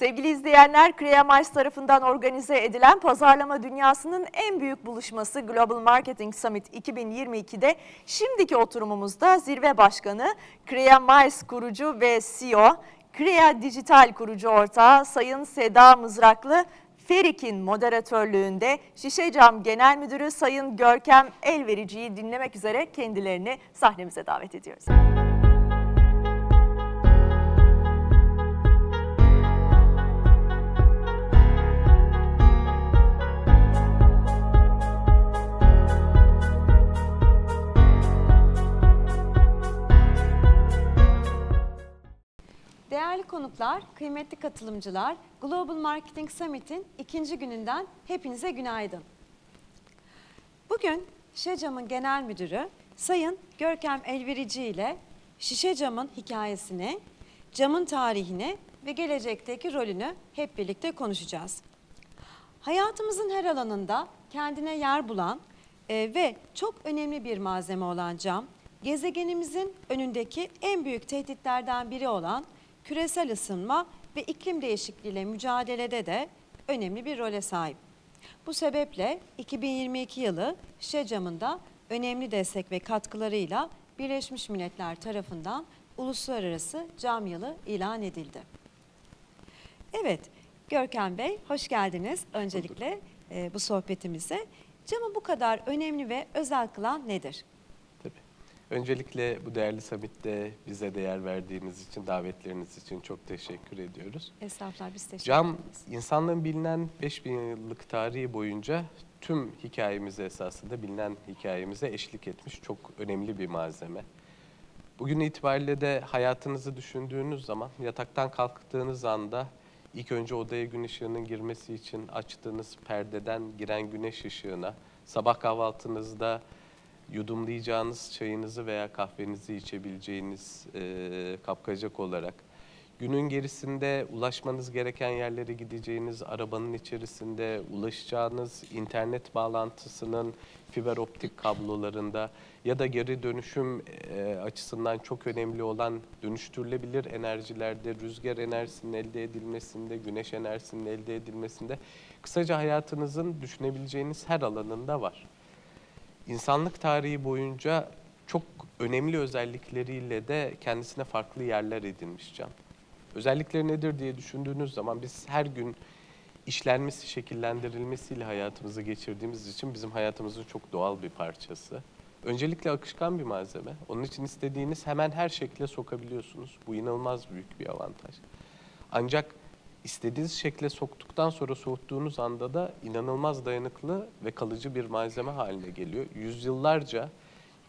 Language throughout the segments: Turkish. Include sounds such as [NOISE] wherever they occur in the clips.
Sevgili izleyenler, Creamice tarafından organize edilen pazarlama dünyasının en büyük buluşması Global Marketing Summit 2022'de şimdiki oturumumuzda zirve başkanı, Creamice kurucu ve CEO, Crea Dijital kurucu ortağı Sayın Seda Mızraklı, Ferik'in moderatörlüğünde Şişe Cam Genel Müdürü Sayın Görkem Elverici'yi dinlemek üzere kendilerini sahnemize davet ediyoruz. Değerli konuklar, kıymetli katılımcılar, Global Marketing Summit'in ikinci gününden hepinize günaydın. Bugün Şişecam'ın genel müdürü Sayın Görkem Elverici ile Şişecam'ın hikayesini, camın tarihini ve gelecekteki rolünü hep birlikte konuşacağız. Hayatımızın her alanında kendine yer bulan e, ve çok önemli bir malzeme olan cam, gezegenimizin önündeki en büyük tehditlerden biri olan küresel ısınma ve iklim değişikliğiyle mücadelede de önemli bir role sahip. Bu sebeple 2022 yılı Şişe Camı'nda önemli destek ve katkılarıyla Birleşmiş Milletler tarafından Uluslararası Cam Yılı ilan edildi. Evet, Görkem Bey hoş geldiniz öncelikle e, bu sohbetimize. Camı bu kadar önemli ve özel kılan nedir? Öncelikle bu değerli summitte bize değer verdiğiniz için, davetleriniz için çok teşekkür ediyoruz. Estağfurullah biz teşekkür Cam, ederiz. insanlığın bilinen 5000 yıllık tarihi boyunca tüm hikayemize esasında bilinen hikayemize eşlik etmiş çok önemli bir malzeme. Bugün itibariyle de hayatınızı düşündüğünüz zaman yataktan kalktığınız anda ilk önce odaya gün ışığının girmesi için açtığınız perdeden giren güneş ışığına, sabah kahvaltınızda yudumlayacağınız çayınızı veya kahvenizi içebileceğiniz e, kapkacak olarak, günün gerisinde ulaşmanız gereken yerlere gideceğiniz arabanın içerisinde ulaşacağınız internet bağlantısının fiber optik kablolarında ya da geri dönüşüm e, açısından çok önemli olan dönüştürülebilir enerjilerde, rüzgar enerjisinin elde edilmesinde, güneş enerjisinin elde edilmesinde, kısaca hayatınızın düşünebileceğiniz her alanında var insanlık tarihi boyunca çok önemli özellikleriyle de kendisine farklı yerler edinmiş cam. Özellikleri nedir diye düşündüğünüz zaman biz her gün işlenmesi, şekillendirilmesiyle hayatımızı geçirdiğimiz için bizim hayatımızın çok doğal bir parçası. Öncelikle akışkan bir malzeme. Onun için istediğiniz hemen her şekle sokabiliyorsunuz. Bu inanılmaz büyük bir avantaj. Ancak istediğiniz şekle soktuktan sonra soğuttuğunuz anda da inanılmaz dayanıklı ve kalıcı bir malzeme haline geliyor. Yüzyıllarca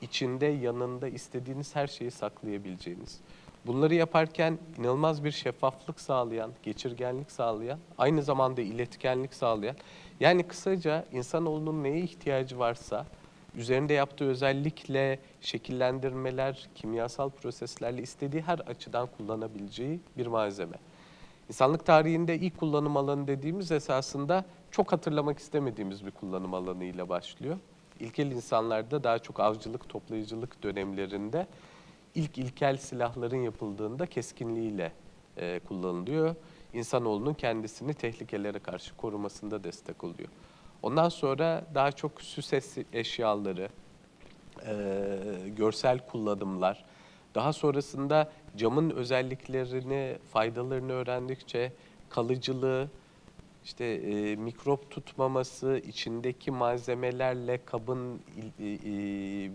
içinde, yanında istediğiniz her şeyi saklayabileceğiniz. Bunları yaparken inanılmaz bir şeffaflık sağlayan, geçirgenlik sağlayan, aynı zamanda iletkenlik sağlayan. Yani kısaca insanoğlunun neye ihtiyacı varsa üzerinde yaptığı özellikle şekillendirmeler, kimyasal proseslerle istediği her açıdan kullanabileceği bir malzeme. İnsanlık tarihinde ilk kullanım alanı dediğimiz esasında çok hatırlamak istemediğimiz bir kullanım alanıyla başlıyor. İlkel insanlarda daha çok avcılık, toplayıcılık dönemlerinde ilk ilkel silahların yapıldığında keskinliğiyle e, kullanılıyor. İnsanoğlunun kendisini tehlikelere karşı korumasında destek oluyor. Ondan sonra daha çok süs eşyaları, e, görsel kullanımlar. Daha sonrasında camın özelliklerini, faydalarını öğrendikçe kalıcılığı, işte e, mikrop tutmaması, içindeki malzemelerle kabın e, e,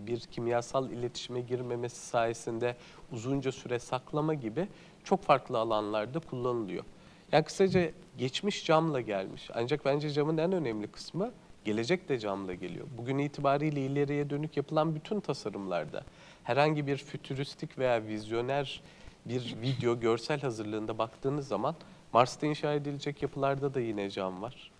bir kimyasal iletişime girmemesi sayesinde uzunca süre saklama gibi çok farklı alanlarda kullanılıyor. Yani kısaca geçmiş camla gelmiş. Ancak bence camın en önemli kısmı gelecek de camla geliyor. Bugün itibariyle ileriye dönük yapılan bütün tasarımlarda herhangi bir fütüristik veya vizyoner bir video, görsel hazırlığında baktığınız zaman Mars'ta inşa edilecek yapılarda da yine cam var.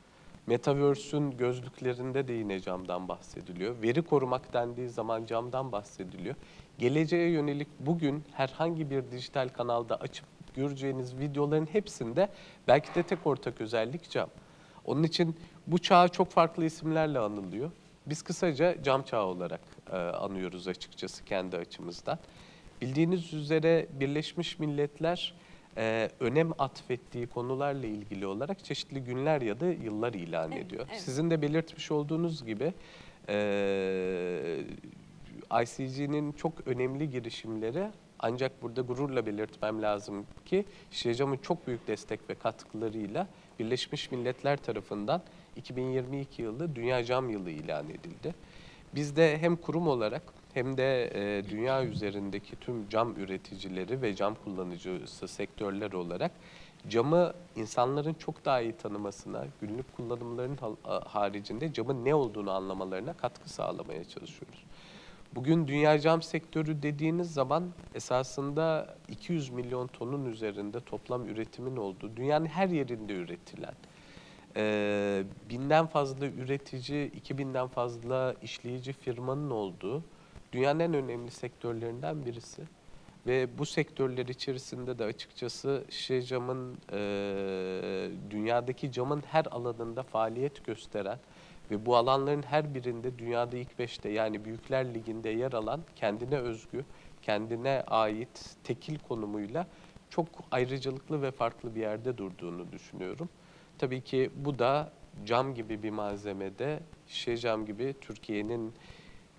Metaverse'ün gözlüklerinde de yine camdan bahsediliyor. Veri korumak dendiği zaman camdan bahsediliyor. Geleceğe yönelik bugün herhangi bir dijital kanalda açıp göreceğiniz videoların hepsinde belki de tek ortak özellik cam. Onun için bu çağ çok farklı isimlerle anılıyor. Biz kısaca cam çağı olarak e, anıyoruz açıkçası kendi açımızdan. Bildiğiniz üzere Birleşmiş Milletler e, önem atfettiği konularla ilgili olarak çeşitli günler ya da yıllar ilan Evet, ediyor. evet. Sizin de belirtmiş olduğunuz gibi e, ICG'nin çok önemli girişimleri ancak burada gururla belirtmem lazım ki Şişecam'ın çok büyük destek ve katkılarıyla Birleşmiş Milletler tarafından 2022 yılı Dünya Cam Yılı ilan edildi. Biz de hem kurum olarak hem de e, dünya üzerindeki tüm cam üreticileri ve cam kullanıcısı sektörler olarak camı insanların çok daha iyi tanımasına, günlük kullanımlarının hal- haricinde camın ne olduğunu anlamalarına katkı sağlamaya çalışıyoruz. Bugün dünya cam sektörü dediğiniz zaman esasında 200 milyon tonun üzerinde toplam üretimin olduğu, dünyanın her yerinde üretilen, e, binden fazla üretici, 2000'den fazla işleyici firmanın olduğu dünyanın en önemli sektörlerinden birisi. Ve bu sektörler içerisinde de açıkçası şişe camın, e, dünyadaki camın her alanında faaliyet gösteren ve bu alanların her birinde dünyada ilk beşte yani Büyükler Ligi'nde yer alan kendine özgü, kendine ait tekil konumuyla çok ayrıcalıklı ve farklı bir yerde durduğunu düşünüyorum. Tabii ki bu da cam gibi bir malzemede, şişe cam gibi Türkiye'nin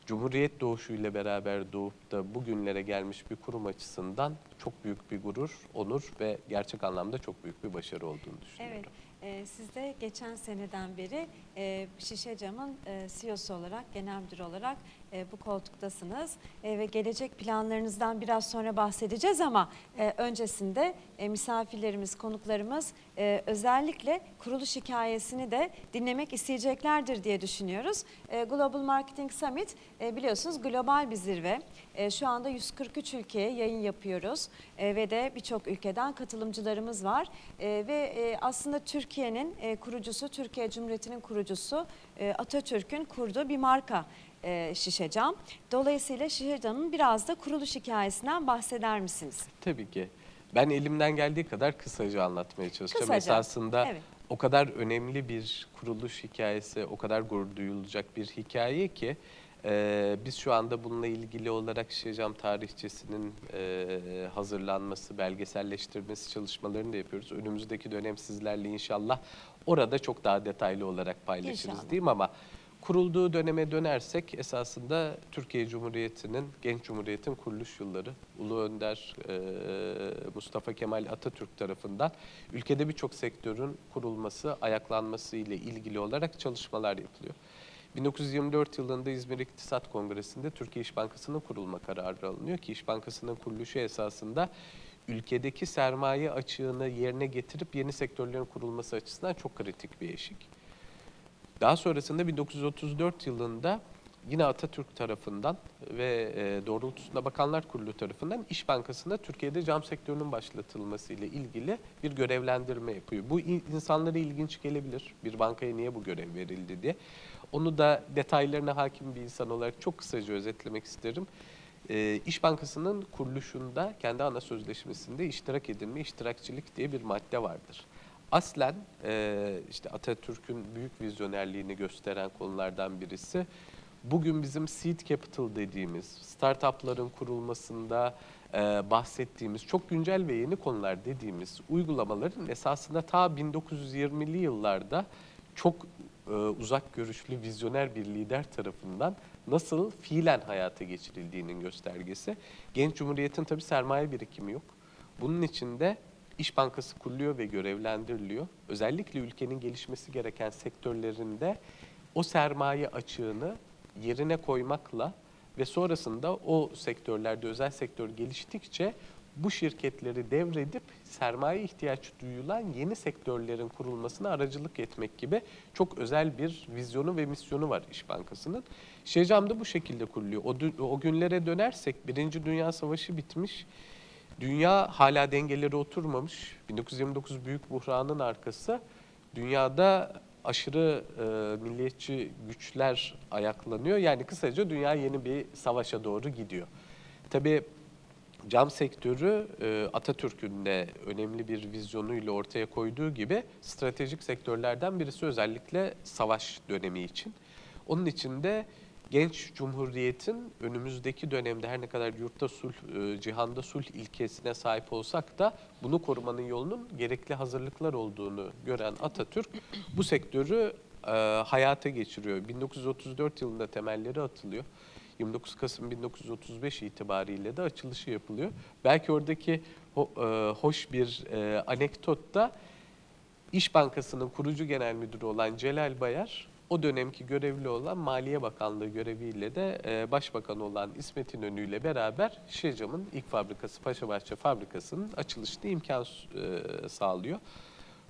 Cumhuriyet doğuşuyla beraber doğup da bugünlere gelmiş bir kurum açısından çok büyük bir gurur, onur ve gerçek anlamda çok büyük bir başarı olduğunu düşünüyorum. Evet, e, siz de geçen seneden beri e, Şişe Cam'ın e, CEO'su olarak, genel müdür olarak e, bu koltuktasınız. E, ve gelecek planlarınızdan biraz sonra bahsedeceğiz ama e, öncesinde e, misafirlerimiz, konuklarımız e, özellikle kuruluş hikayesini de dinlemek isteyeceklerdir diye düşünüyoruz. E, Global Marketing Summit e, biliyorsunuz global bir zirve. E, şu anda 143 ülkeye yayın yapıyoruz E, ve de birçok ülkeden katılımcılarımız var. E, ve e, aslında Türkiye'nin e, kurucusu, Türkiye Cumhuriyeti'nin kurucusu e, Atatürk'ün kurduğu bir marka e, Şişe Cam. Dolayısıyla Şişe Cam'ın biraz da kuruluş hikayesinden bahseder misiniz? Tabii ki. Ben elimden geldiği kadar kısaca anlatmaya çalışacağım. Kısaca, Esasında evet. o kadar önemli bir kuruluş hikayesi, o kadar gurur duyulacak bir hikaye ki e, biz şu anda bununla ilgili olarak Şişecam tarihçesinin e, hazırlanması, belgeselleştirmesi çalışmalarını da yapıyoruz. Önümüzdeki dönem sizlerle inşallah orada çok daha detaylı olarak paylaşırız İnşallah. diyeyim ama kurulduğu döneme dönersek esasında Türkiye Cumhuriyeti'nin, Genç Cumhuriyet'in kuruluş yılları Ulu Önder e, Mustafa Kemal Atatürk tarafından ülkede birçok sektörün kurulması, ayaklanması ile ilgili olarak çalışmalar yapılıyor. 1924 yılında İzmir İktisat Kongresi'nde Türkiye İş Bankası'nın kurulma kararı alınıyor ki İş Bankası'nın kuruluşu esasında ülkedeki sermaye açığını yerine getirip yeni sektörlerin kurulması açısından çok kritik bir eşik. Daha sonrasında 1934 yılında yine Atatürk tarafından ve e, doğrultusunda Bakanlar Kurulu tarafından İş Bankası'nda Türkiye'de cam sektörünün başlatılması ile ilgili bir görevlendirme yapıyor. Bu in- insanlara ilginç gelebilir. Bir bankaya niye bu görev verildi diye. Onu da detaylarına hakim bir insan olarak çok kısaca özetlemek isterim. E, İş Bankası'nın kuruluşunda kendi ana sözleşmesinde iştirak edilme, iştirakçilik diye bir madde vardır. Aslen e, işte Atatürk'ün büyük vizyonerliğini gösteren konulardan birisi. Bugün bizim seed capital dediğimiz, startupların kurulmasında e, bahsettiğimiz çok güncel ve yeni konular dediğimiz uygulamaların esasında ta 1920'li yıllarda çok e, uzak görüşlü vizyoner bir lider tarafından nasıl fiilen hayata geçirildiğinin göstergesi. Genç Cumhuriyet'in tabii sermaye birikimi yok. Bunun için de İş Bankası kuruluyor ve görevlendiriliyor. Özellikle ülkenin gelişmesi gereken sektörlerinde o sermaye açığını yerine koymakla ve sonrasında o sektörlerde özel sektör geliştikçe bu şirketleri devredip sermaye ihtiyaç duyulan yeni sektörlerin kurulmasına aracılık etmek gibi çok özel bir vizyonu ve misyonu var İş Bankası'nın. Şecam da bu şekilde kuruluyor. O, o günlere dönersek Birinci Dünya Savaşı bitmiş. Dünya hala dengeleri oturmamış. 1929 Büyük Buhran'ın arkası dünyada aşırı e, milliyetçi güçler ayaklanıyor. Yani kısaca dünya yeni bir savaşa doğru gidiyor. Tabii cam sektörü e, Atatürk'ün de önemli bir vizyonuyla ortaya koyduğu gibi stratejik sektörlerden birisi özellikle savaş dönemi için. Onun için de genç cumhuriyetin önümüzdeki dönemde her ne kadar yurtta sulh, e, cihanda sulh ilkesine sahip olsak da bunu korumanın yolunun gerekli hazırlıklar olduğunu gören Atatürk bu sektörü e, hayata geçiriyor. 1934 yılında temelleri atılıyor. 29 Kasım 1935 itibariyle de açılışı yapılıyor. Belki oradaki e, hoş bir e, anekdot da İş Bankası'nın kurucu genel müdürü olan Celal Bayar, o dönemki görevli olan Maliye Bakanlığı göreviyle de e, Başbakan olan İsmet İnönü ile beraber Şişecam'ın ilk fabrikası Paşabahçe Fabrikası'nın açılışına imkan sağlıyor.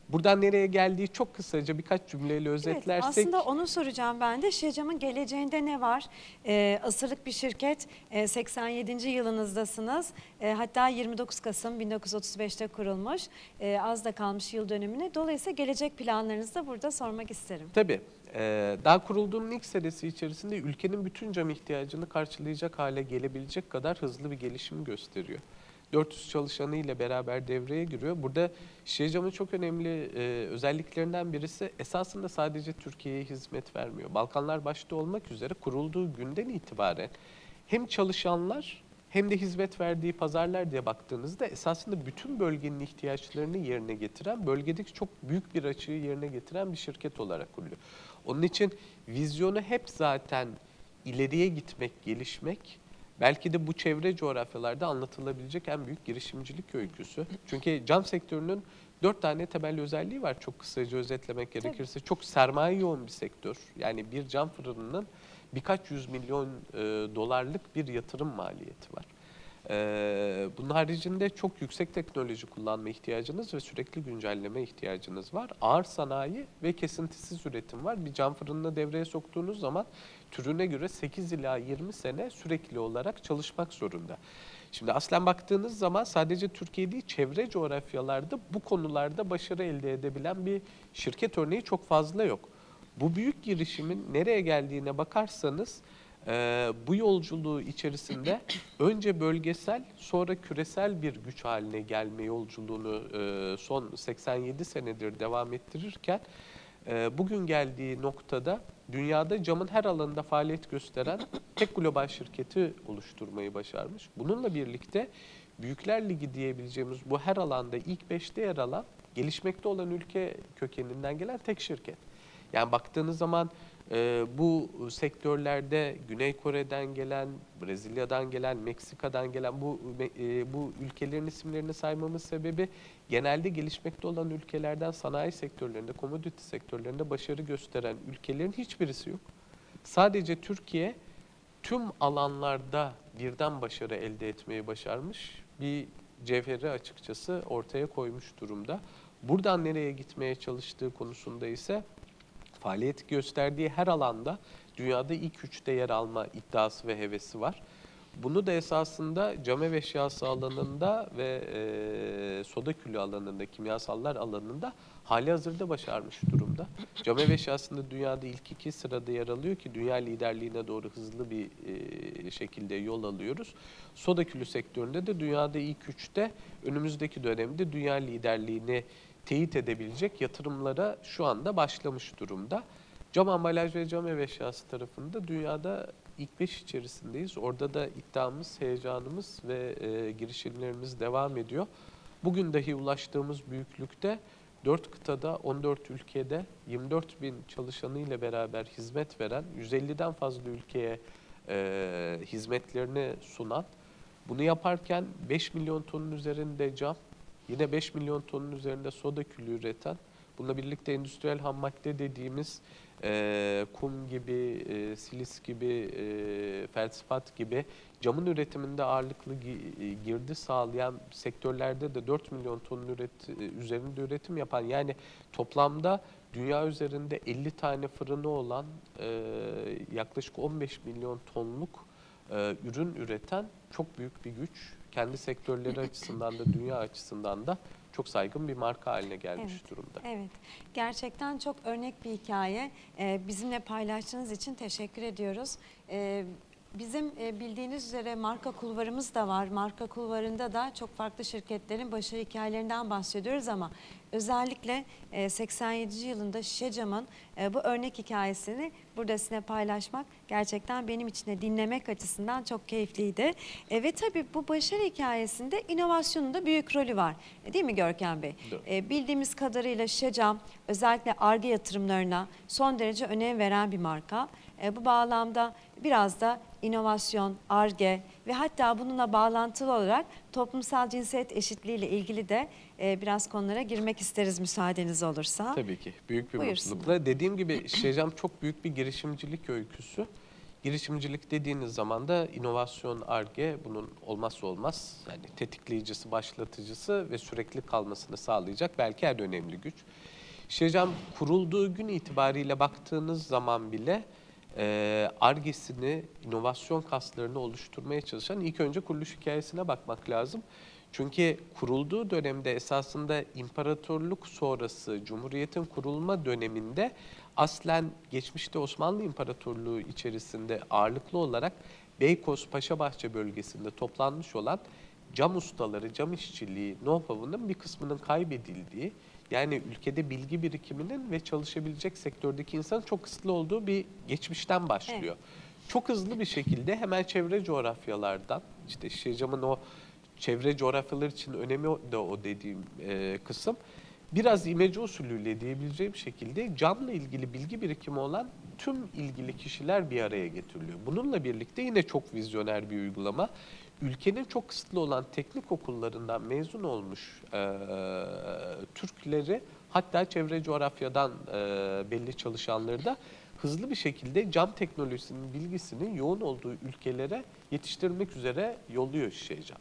Buradan nereye geldiği çok kısaca birkaç cümleyle Evet, özetlersek... aslında onu soracağım ben de. Şecam'ın geleceğinde ne var? Ee, asırlık bir şirket, ee, 87. yılınızdasınız. Ee, hatta 29 Kasım 1935'te kurulmuş. Ee, az da kalmış yıl dönümüne. Dolayısıyla gelecek planlarınızı da burada sormak isterim. Tabii. Ee, daha kurulduğunun ilk senesi içerisinde ülkenin bütün cam ihtiyacını karşılayacak hale gelebilecek kadar hızlı bir gelişim gösteriyor. 400 çalışanı ile beraber devreye giriyor. Burada Şişe Cam'ın çok önemli e, özelliklerinden birisi esasında sadece Türkiye'ye hizmet vermiyor. Balkanlar başta olmak üzere kurulduğu günden itibaren hem çalışanlar hem de hizmet verdiği pazarlar diye baktığınızda esasında bütün bölgenin ihtiyaçlarını yerine getiren, bölgedeki çok büyük bir açığı yerine getiren bir şirket olarak kuruluyor. Onun için vizyonu hep zaten ileriye gitmek, gelişmek, belki de bu çevre coğrafyalarda anlatılabilecek en büyük girişimcilik öyküsü. Çünkü cam sektörünün dört tane temel özelliği var çok kısaca özetlemek gerekirse. Çok sermaye yoğun bir sektör. Yani bir cam fırınının birkaç yüz milyon e, dolarlık bir yatırım maliyeti var. Ee, bunun haricinde çok yüksek teknoloji kullanma ihtiyacınız ve sürekli güncelleme ihtiyacınız var. Ağır sanayi ve kesintisiz üretim var. Bir cam fırınını devreye soktuğunuz zaman türüne göre 8 ila 20 sene sürekli olarak çalışmak zorunda. Şimdi aslen baktığınız zaman sadece Türkiye değil çevre coğrafyalarda bu konularda başarı elde edebilen bir şirket örneği çok fazla yok. Bu büyük girişimin nereye geldiğine bakarsanız e, bu yolculuğu içerisinde [CLEARS THROAT] önce bölgesel sonra küresel bir güç haline gelme yolculuğunu e, son 87 senedir devam ettirirken e, bugün geldiği noktada dünyada camın her alanında faaliyet gösteren tek global şirketi oluşturmayı başarmış. Bununla birlikte Büyükler Ligi diyebileceğimiz bu her alanda ilk beşte yer alan gelişmekte olan ülke kökeninden gelen tek şirket. Yani baktığınız zaman e, bu sektörlerde Güney Kore'den gelen, Brezilya'dan gelen, Meksika'dan gelen bu e, bu ülkelerin isimlerini saymamız sebebi genelde gelişmekte olan ülkelerden sanayi sektörlerinde, commodity sektörlerinde başarı gösteren ülkelerin hiçbirisi yok. Sadece Türkiye tüm alanlarda birden başarı elde etmeyi başarmış bir cevheri açıkçası ortaya koymuş durumda. Buradan nereye gitmeye çalıştığı konusunda ise faaliyet gösterdiği her alanda dünyada ilk üçte yer alma iddiası ve hevesi var. Bunu da esasında cam ev eşyası alanında ve e, soda külü alanında, kimyasallar alanında hali hazırda başarmış durumda. Cam ev eşyasında dünyada ilk iki sırada yer alıyor ki dünya liderliğine doğru hızlı bir e, şekilde yol alıyoruz. Soda külü sektöründe de dünyada ilk üçte önümüzdeki dönemde dünya liderliğini teyit edebilecek yatırımlara şu anda başlamış durumda. Cam ambalaj ve cam ev eşyası tarafında dünyada ilk beş içerisindeyiz. Orada da iddiamız, heyecanımız ve e, girişimlerimiz devam ediyor. Bugün dahi ulaştığımız büyüklükte 4 kıtada, 14 ülkede 24 bin çalışanıyla beraber hizmet veren, 150'den fazla ülkeye e, hizmetlerini sunan, bunu yaparken 5 milyon tonun üzerinde cam, Yine 5 milyon tonun üzerinde soda külü üreten, bununla birlikte endüstriyel ham madde dediğimiz e, kum gibi, e, silis gibi, e, felsipat gibi camın üretiminde ağırlıklı gi- girdi sağlayan sektörlerde de 4 milyon tonun üret, üzerinde üretim yapan yani toplamda dünya üzerinde 50 tane fırını olan e, yaklaşık 15 milyon tonluk e, ürün üreten çok büyük bir güç. Kendi sektörleri açısından da dünya açısından da çok saygın bir marka haline gelmiş Evet. durumda. Evet, gerçekten çok örnek bir hikaye. Ee, bizimle paylaştığınız için teşekkür ediyoruz. Ee, Bizim e, bildiğiniz üzere marka kulvarımız da var. Marka kulvarında da çok farklı şirketlerin başarı hikayelerinden bahsediyoruz ama özellikle e, 87 yılında Şişecam'ın e, bu örnek hikayesini burada sizinle paylaşmak gerçekten benim için de dinlemek açısından çok keyifliydi. E, ve tabii bu başarı hikayesinde inovasyonun da büyük rolü var. E, değil mi Görkem Bey? E, bildiğimiz kadarıyla Şişecam özellikle ARGE yatırımlarına son derece önem veren bir marka. E, bu bağlamda biraz da inovasyon, ARGE ve hatta bununla bağlantılı olarak toplumsal cinsiyet eşitliği ile ilgili de e, biraz konulara girmek isteriz müsaadeniz olursa. Tabii ki. Büyük bir Buyursunlar. mutlulukla. Dediğim gibi Şişecam çok büyük bir girişimcilik öyküsü. Girişimcilik dediğiniz zaman da inovasyon, ARGE bunun olmazsa olmaz. Yani tetikleyicisi, başlatıcısı ve sürekli kalmasını sağlayacak belki en önemli güç. Şişecam kurulduğu gün itibariyle baktığınız zaman bile e, ARGE'sini, inovasyon kaslarını oluşturmaya çalışan ilk önce kuruluş hikayesine bakmak lazım. Çünkü kurulduğu dönemde esasında imparatorluk sonrası Cumhuriyet'in kurulma döneminde aslen geçmişte Osmanlı İmparatorluğu içerisinde ağırlıklı olarak Beykoz Paşabahçe bölgesinde toplanmış olan cam ustaları, cam işçiliği know-how'ının bir kısmının kaybedildiği, yani ülkede bilgi birikiminin ve çalışabilecek sektördeki insanın çok kısıtlı olduğu bir geçmişten başlıyor. Çok hızlı bir şekilde hemen çevre coğrafyalardan, işte Şişecam'ın o çevre coğrafyalar için önemi de o dediğim e, kısım, biraz imece usulüyle diyebileceğim şekilde camla ilgili bilgi birikimi olan tüm ilgili kişiler bir araya getiriliyor. Bununla birlikte yine çok vizyoner bir uygulama. Ülkenin çok kısıtlı olan teknik okullarından mezun olmuş e, Türkleri hatta çevre coğrafyadan e, belli çalışanları da hızlı bir şekilde cam teknolojisinin bilgisinin yoğun olduğu ülkelere yetiştirmek üzere yolluyor Şişecam.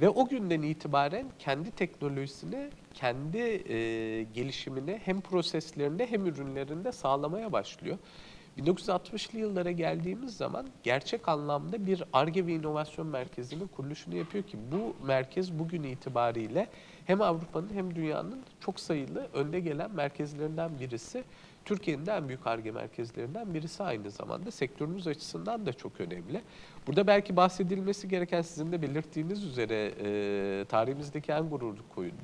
Ve o günden itibaren kendi teknolojisini, kendi e, gelişimini hem proseslerinde hem ürünlerinde sağlamaya başlıyor. 1960'lı yıllara geldiğimiz zaman gerçek anlamda bir ARGE ve inovasyon merkezinin kuruluşunu yapıyor ki bu merkez bugün itibariyle hem Avrupa'nın hem dünyanın çok sayılı önde gelen merkezlerinden birisi. Türkiye'nin en büyük ARGE merkezlerinden birisi aynı zamanda. Sektörümüz açısından da çok önemli. Burada belki bahsedilmesi gereken sizin de belirttiğiniz üzere e, tarihimizdeki en gurur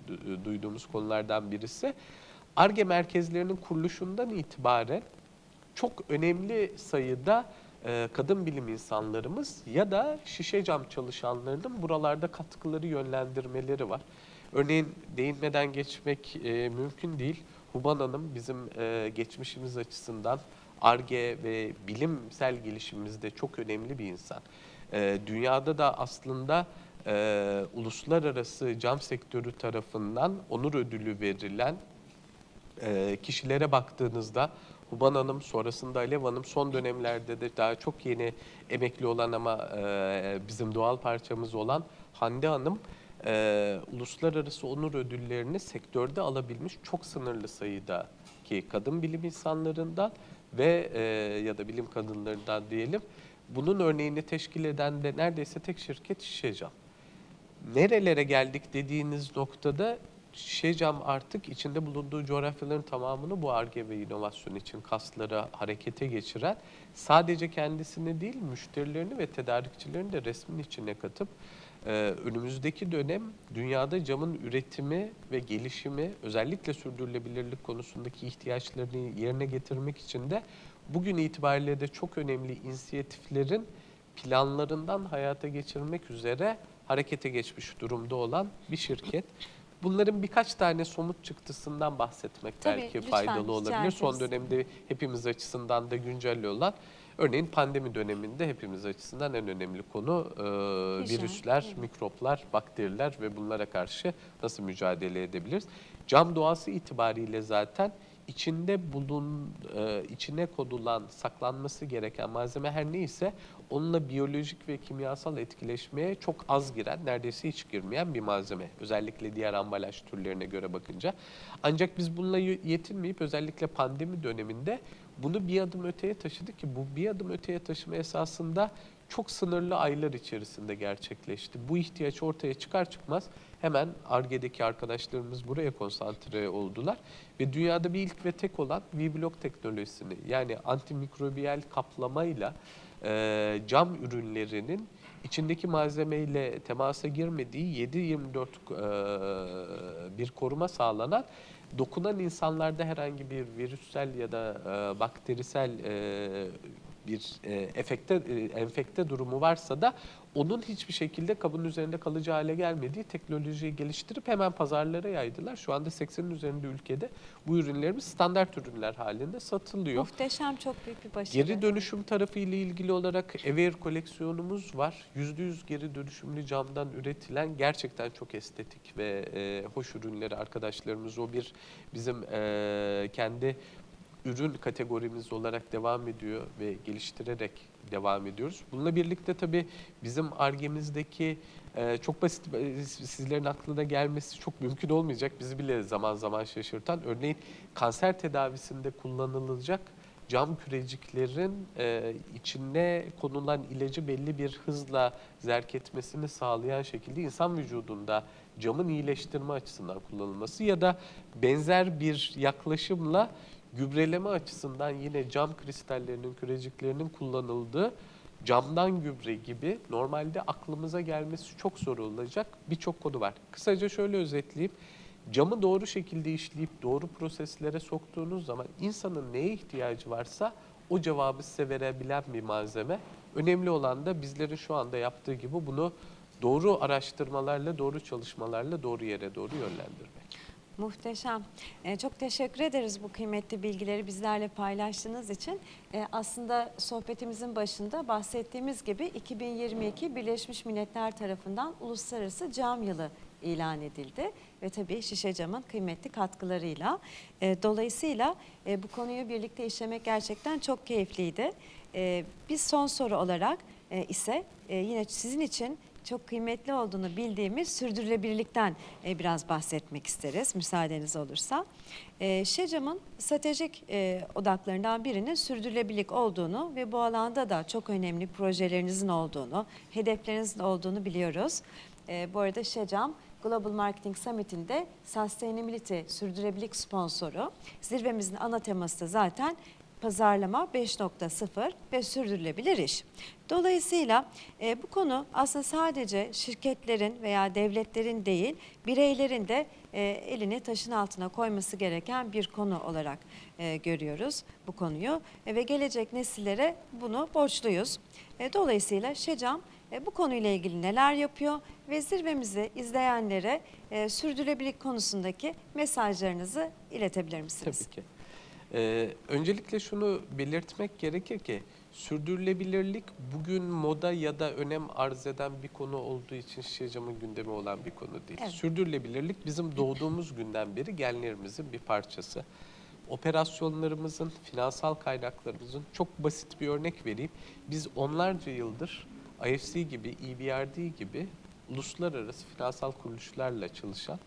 du- duyduğumuz konulardan birisi. ARGE merkezlerinin kuruluşundan itibaren çok önemli sayıda e, kadın bilim insanlarımız ya da şişe cam çalışanlarının buralarda katkıları yönlendirmeleri var. Örneğin değinmeden geçmek e, mümkün değil. Huban Hanım bizim e, geçmişimiz açısından ARGE ve bilimsel gelişimimizde çok önemli bir insan. E, dünyada da aslında e, uluslararası cam sektörü tarafından onur ödülü verilen e, kişilere baktığınızda Huban Hanım, sonrasında Alev Hanım, son dönemlerde de daha çok yeni emekli olan ama e, bizim doğal parçamız olan Hande Hanım, e, uluslararası onur ödüllerini sektörde alabilmiş çok sınırlı sayıda ki kadın bilim insanlarından ve e, ya da bilim kadınlarından diyelim. Bunun örneğini teşkil eden de neredeyse tek şirket Şişecam nerelere geldik dediğiniz noktada Şişecam artık içinde bulunduğu coğrafyaların tamamını bu ARGE ve inovasyon için kaslara harekete geçiren sadece kendisini değil müşterilerini ve tedarikçilerini de resmin içine katıp e, önümüzdeki dönem dünyada camın üretimi ve gelişimi özellikle sürdürülebilirlik konusundaki ihtiyaçlarını yerine getirmek için de bugün itibariyle de çok önemli inisiyatiflerin planlarından hayata geçirmek üzere harekete geçmiş durumda olan bir şirket. Bunların birkaç tane somut çıktısından bahsetmek Tabii, belki lütfen, faydalı olabilir. Son dönemde hepimiz açısından da güncel olan örneğin pandemi döneminde hepimiz açısından en önemli konu e, virüsler, evet. mikroplar, bakteriler ve bunlara karşı nasıl mücadele edebiliriz? Cam doğası itibariyle zaten içinde bulun e, içine kodulan, saklanması gereken malzeme her neyse onunla biyolojik ve kimyasal etkileşmeye çok az giren, neredeyse hiç girmeyen bir malzeme. Özellikle diğer ambalaj türlerine göre bakınca. Ancak biz bununla yetinmeyip özellikle pandemi döneminde bunu bir adım öteye taşıdık ki bu bir adım öteye taşıma esasında çok sınırlı aylar içerisinde gerçekleşti. Bu ihtiyaç ortaya çıkar çıkmaz hemen ARGE'deki arkadaşlarımız buraya konsantre oldular ve dünyada bir ilk ve tek olan V-Block teknolojisini yani antimikrobiyal kaplamayla e, cam ürünlerinin içindeki malzemeyle temasa girmediği 7-24 e, bir koruma sağlanan dokunan insanlarda herhangi bir virüsel ya da e, bakterisel e, bir e, efekte e, enfekte durumu varsa da onun hiçbir şekilde kabın üzerinde kalıcı hale gelmediği teknolojiyi geliştirip hemen pazarlara yaydılar. Şu anda 80'in üzerinde ülkede bu ürünlerimiz standart ürünler halinde satılıyor. Muhteşem çok büyük bir başarı. Geri dönüşüm tarafı ile ilgili olarak Ever koleksiyonumuz var. %100 geri dönüşümlü camdan üretilen gerçekten çok estetik ve e, hoş ürünleri arkadaşlarımız o bir bizim e, kendi ürün kategorimiz olarak devam ediyor ve geliştirerek devam ediyoruz. Bununla birlikte tabii bizim argemizdeki e, çok basit e, sizlerin aklına gelmesi çok mümkün olmayacak. Bizi bile zaman zaman şaşırtan örneğin kanser tedavisinde kullanılacak cam küreciklerin e, içine konulan ilacı belli bir hızla zerk etmesini sağlayan şekilde insan vücudunda camın iyileştirme açısından kullanılması ya da benzer bir yaklaşımla gübreleme açısından yine cam kristallerinin, küreciklerinin kullanıldığı camdan gübre gibi normalde aklımıza gelmesi çok zor olacak birçok konu var. Kısaca şöyle özetleyeyim. Camı doğru şekilde işleyip doğru proseslere soktuğunuz zaman insanın neye ihtiyacı varsa o cevabı size verebilen bir malzeme. Önemli olan da bizlerin şu anda yaptığı gibi bunu doğru araştırmalarla, doğru çalışmalarla doğru yere doğru yönlendirmek. Muhteşem. Ee, çok teşekkür ederiz bu kıymetli bilgileri bizlerle paylaştığınız için. Ee, aslında sohbetimizin başında bahsettiğimiz gibi 2022 Birleşmiş Milletler tarafından Uluslararası Cam Yılı ilan edildi ve tabii şişe camın kıymetli katkılarıyla. Ee, dolayısıyla e, bu konuyu birlikte işlemek gerçekten çok keyifliydi. Ee, biz son soru olarak e, ise e, yine sizin için çok kıymetli olduğunu bildiğimiz sürdürülebilirlikten e, biraz bahsetmek isteriz müsaadeniz olursa. E, Şecam'ın stratejik e, odaklarından birinin sürdürülebilirlik olduğunu ve bu alanda da çok önemli projelerinizin olduğunu, hedeflerinizin olduğunu biliyoruz. E, bu arada Şecam Global Marketing Summit'inde Sustainability, sürdürülebilirlik sponsoru. Zirvemizin ana teması da zaten pazarlama 5.0 ve sürdürülebilir iş. Dolayısıyla e, bu konu aslında sadece şirketlerin veya devletlerin değil, bireylerin de e, elini taşın altına koyması gereken bir konu olarak e, görüyoruz bu konuyu E, ve gelecek nesillere bunu borçluyuz. E, dolayısıyla Şecam e, bu konuyla ilgili neler yapıyor ve zirvemizi izleyenlere e, sürdürülebilirlik konusundaki mesajlarınızı iletebilir misiniz? Tabii ki. Ee, öncelikle şunu belirtmek gerekir ki sürdürülebilirlik bugün moda ya da önem arz eden bir konu olduğu için şişe camın gündemi olan bir konu değil. Evet. Sürdürülebilirlik bizim doğduğumuz günden beri genlerimizin bir parçası. Operasyonlarımızın, finansal kaynaklarımızın çok basit bir örnek vereyim. Biz onlarca yıldır IFC gibi, EBRD gibi uluslararası finansal kuruluşlarla çalışan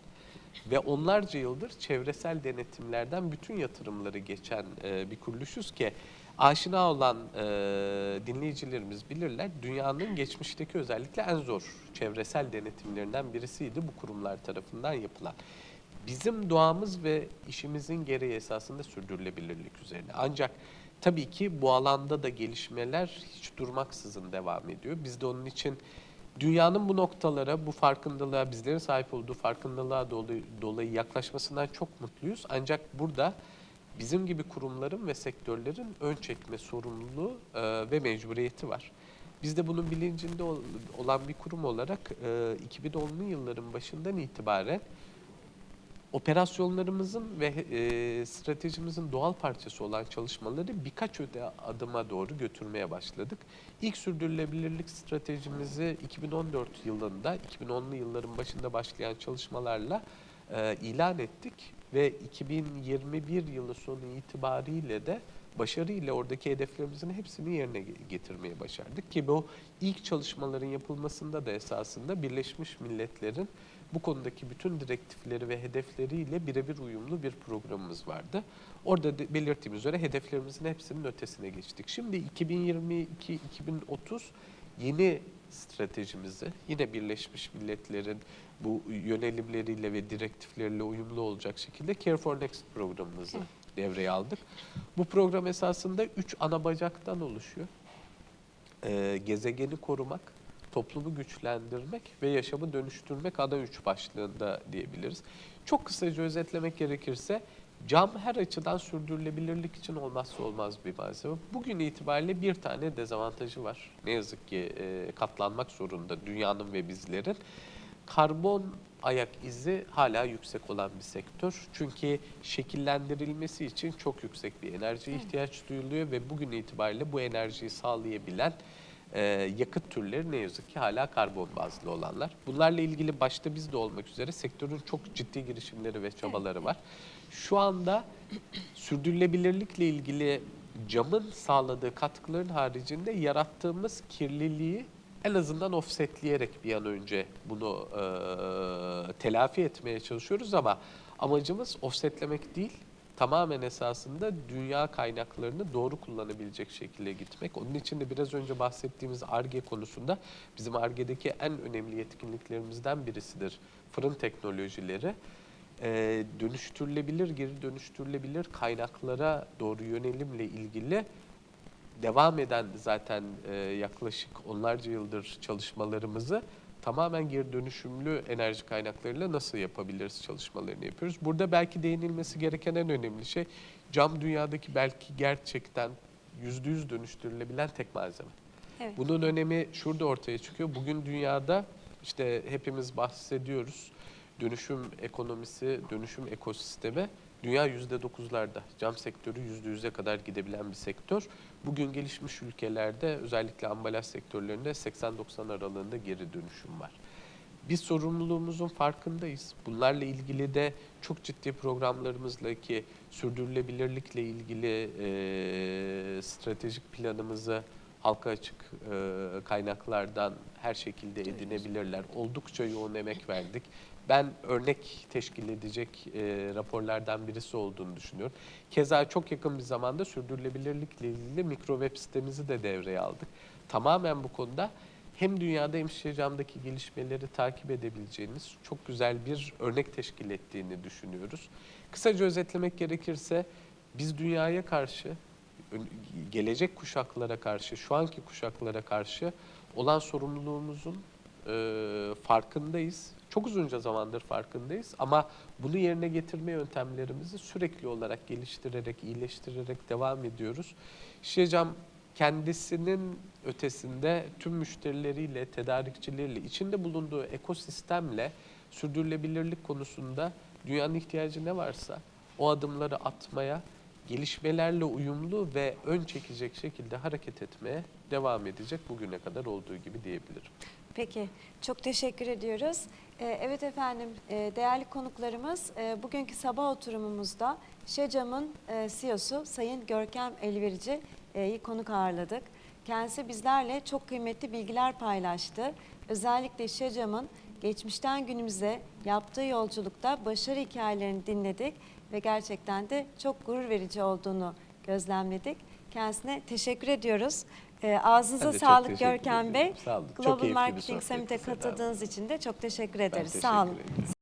ve onlarca yıldır çevresel denetimlerden bütün yatırımları geçen e, bir kuruluşuz ki aşina olan e, dinleyicilerimiz bilirler. Dünyanın geçmişteki özellikle en zor çevresel denetimlerinden birisiydi bu kurumlar tarafından yapılan. Bizim doğamız ve işimizin gereği esasında sürdürülebilirlik üzerine. Ancak tabii ki bu alanda da gelişmeler hiç durmaksızın devam ediyor. Biz de onun için dünyanın bu noktalara, bu farkındalığa, bizlerin sahip olduğu farkındalığa dolayı, dolayı yaklaşmasından çok mutluyuz. Ancak burada bizim gibi kurumların ve sektörlerin ön çekme sorumluluğu e, ve mecburiyeti var. Biz de bunun bilincinde ol- olan bir kurum olarak e, 2010'lu yılların başından itibaren operasyonlarımızın ve e, stratejimizin doğal parçası olan çalışmaları birkaç öte adıma doğru götürmeye başladık. İlk sürdürülebilirlik stratejimizi 2014 yılında, 2010'lu yılların başında başlayan çalışmalarla e, ilan ettik ve 2021 yılı sonu itibariyle de başarıyla oradaki hedeflerimizin hepsini yerine ge- getirmeye başardık ki bu ilk çalışmaların yapılmasında da esasında Birleşmiş Milletler'in bu konudaki bütün direktifleri ve hedefleriyle birebir uyumlu bir programımız vardı. Orada da belirttiğim üzere hedeflerimizin hepsinin ötesine geçtik. Şimdi 2022-2030 yeni stratejimizi yine Birleşmiş Milletler'in bu yönelimleriyle ve direktifleriyle uyumlu olacak şekilde Care for Next programımızı devreye aldık. Bu program esasında üç ana bacaktan oluşuyor. e, gezegeni korumak, toplumu güçlendirmek ve yaşamı dönüştürmek ana üç başlığında diyebiliriz. Çok kısaca özetlemek gerekirse cam her açıdan sürdürülebilirlik için olmazsa olmaz bir malzeme. Bugün itibariyle bir tane dezavantajı var. Ne yazık ki e, katlanmak zorunda dünyanın ve bizlerin. Karbon ayak izi hala yüksek olan bir sektör. Çünkü şekillendirilmesi için çok yüksek bir enerjiye ihtiyaç duyuluyor ve bugün itibariyle bu enerjiyi sağlayabilen e, yakıt türleri ne yazık ki hala karbon bazlı olanlar. Bunlarla ilgili başta biz de olmak üzere sektörün çok ciddi girişimleri ve çabaları var. Şu anda sürdürülebilirlikle ilgili camın sağladığı katkıların haricinde yarattığımız kirliliği en azından offsetleyerek bir an önce bunu e, telafi etmeye çalışıyoruz ama amacımız offsetlemek değil, tamamen esasında dünya kaynaklarını doğru kullanabilecek şekilde gitmek. Onun için de biraz önce bahsettiğimiz ARGE konusunda bizim ARGE'deki en önemli yetkinliklerimizden birisidir fırın teknolojileri. Ee, dönüştürülebilir, geri dönüştürülebilir kaynaklara doğru yönelimle ilgili devam eden zaten e, yaklaşık onlarca yıldır çalışmalarımızı tamamen geri dönüşümlü enerji kaynaklarıyla nasıl yapabiliriz çalışmalarını yapıyoruz. Burada belki değinilmesi gereken en önemli şey cam dünyadaki belki gerçekten yüzde yüz dönüştürülebilen tek malzeme. Evet. Bunun önemi şurada ortaya çıkıyor. Bugün dünyada işte hepimiz bahsediyoruz. Dönüşüm ekonomisi, dönüşüm ekosistemi dünya yüzde dokuzlarda. Cam sektörü yüzde yüze kadar gidebilen bir sektör. Bugün gelişmiş ülkelerde özellikle ambalaj sektörlerinde 80-90 aralığında geri dönüşüm var. Biz sorumluluğumuzun farkındayız. Bunlarla ilgili de çok ciddi programlarımızla ki sürdürülebilirlikle ilgili e, stratejik planımızı halka açık e, kaynaklardan her şekilde edinebilirler. Oldukça yoğun emek verdik. Ben örnek teşkil edecek e, raporlardan birisi olduğunu düşünüyorum. Keza çok yakın bir zamanda sürdürülebilirlikle ilgili mikro web sitemizi de devreye aldık. Tamamen bu konuda hem dünyada hem Şişecam'daki gelişmeleri takip edebileceğiniz çok güzel bir örnek teşkil ettiğini düşünüyoruz. Kısaca özetlemek gerekirse biz dünyaya karşı, gelecek kuşaklara karşı, şu anki kuşaklara karşı olan sorumluluğumuzun e, farkındayız. Çok uzunca zamandır farkındayız ama bunu yerine getirme yöntemlerimizi sürekli olarak geliştirerek, iyileştirerek devam ediyoruz. Şişecam kendisinin ötesinde tüm müşterileriyle, tedarikçileriyle, içinde bulunduğu ekosistemle sürdürülebilirlik konusunda dünyanın ihtiyacı ne varsa o adımları atmaya, gelişmelerle uyumlu ve ön çekecek şekilde hareket etmeye devam edecek bugüne kadar olduğu gibi diyebilirim. Peki, çok teşekkür ediyoruz. Ee, evet efendim, e, değerli konuklarımız, e, bugünkü sabah oturumumuzda Şecam'ın e, CEO'su Sayın Görkem Elverici'yi konuk ağırladık. Kendisi bizlerle çok kıymetli bilgiler paylaştı. Özellikle Şecam'ın geçmişten günümüze yaptığı yolculukta başarı hikayelerini dinledik ve gerçekten de çok gurur verici olduğunu gözlemledik. Kendisine teşekkür ediyoruz. Ee, ağzınıza sağlık Görkem Bey. Sağ olun. Global Marketing Summit'e katıldığınız için de çok teşekkür ederiz. teşekkür Sağ olun. ederim.